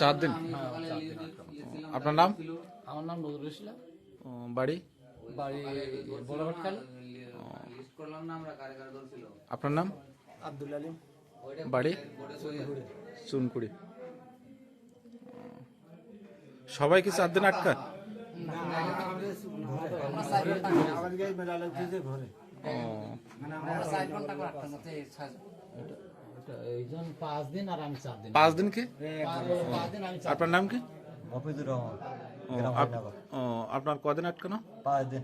চার দিন। আপনার নাম? আমার নাম নজরুল ইসলাম। বাড়ি? বাড়ি বড়ঘাট আপনার নাম আব্দুল আলিম বাড়ি চুনকুড়ি। সবাই কি চার দিন আটকা পাঁচ দিন আর আমি চার দিন পাঁচ দিন কি পাঁচ পাঁচ দিন আমি চার আপনার নাম কি ও, আপনার কদিন আটকানো পাঁচ দিন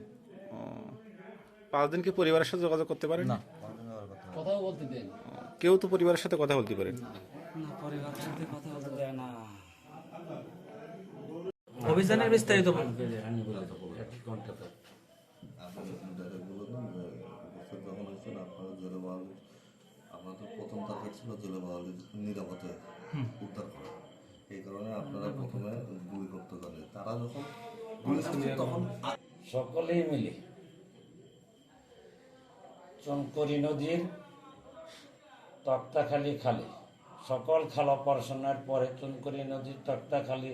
পাঁচ দিন কি পরিবারের সাথে যোগাযোগ করতে পারেন? না কথা কথাও বলতে দেন। কেউ তো পরিবারের সাথে কথা বলতে পারেন অভিযানের বিস্তারিত বলুন। যখন হয়েছিল আপনারা জেলে বাহালি আপনাদের প্রথম টার্গেট ছিল নিরাপদে উদ্ধার করা। এই কারণে আপনারা প্রথমে গুলি করতে পারে তারা যখন তখন সকলেই মিলে চনকরি নদীর, তক্তাখালি খালে। সকল খাল অপারেশনের পরে চনকরি নদীর, তক্তাখালি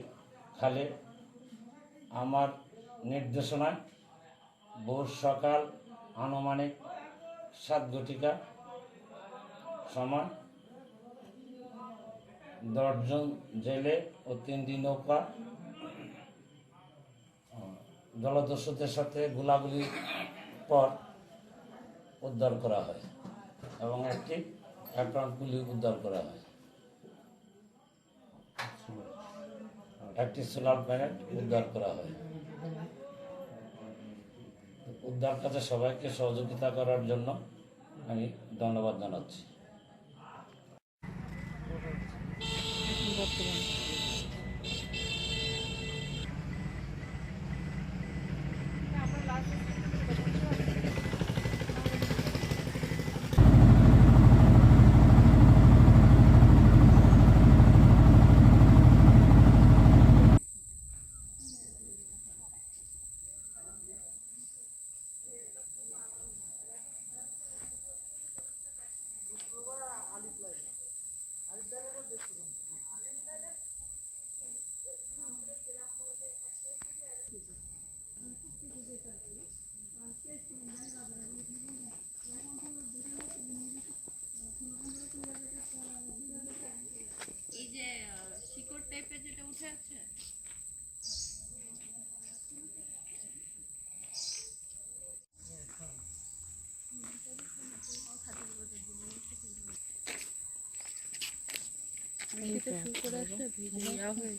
খালে। আমার নির্দেশনায় ভোর সকাল আনুমানিক সাত ঘটিকা সময় দশজন জেলে ও তিনটি নৌকা জলদস্যুদের সাথে গোলাগুলির পর উদ্ধার করা হয় এবং একটি অ্যাকাউন্ট গুলি উদ্ধার করা হয়। একটি সোলার প্যানেট উদ্ধার করা হয়। উদ্ধার কাজে সবাইকে সহযোগিতা করার জন্য আমি ধন্যবাদ জানাচ্ছি। এই যে শিকড় টাইপের যেটা উঠে আছে? শুরু করে আসলে ভিজে হয়ে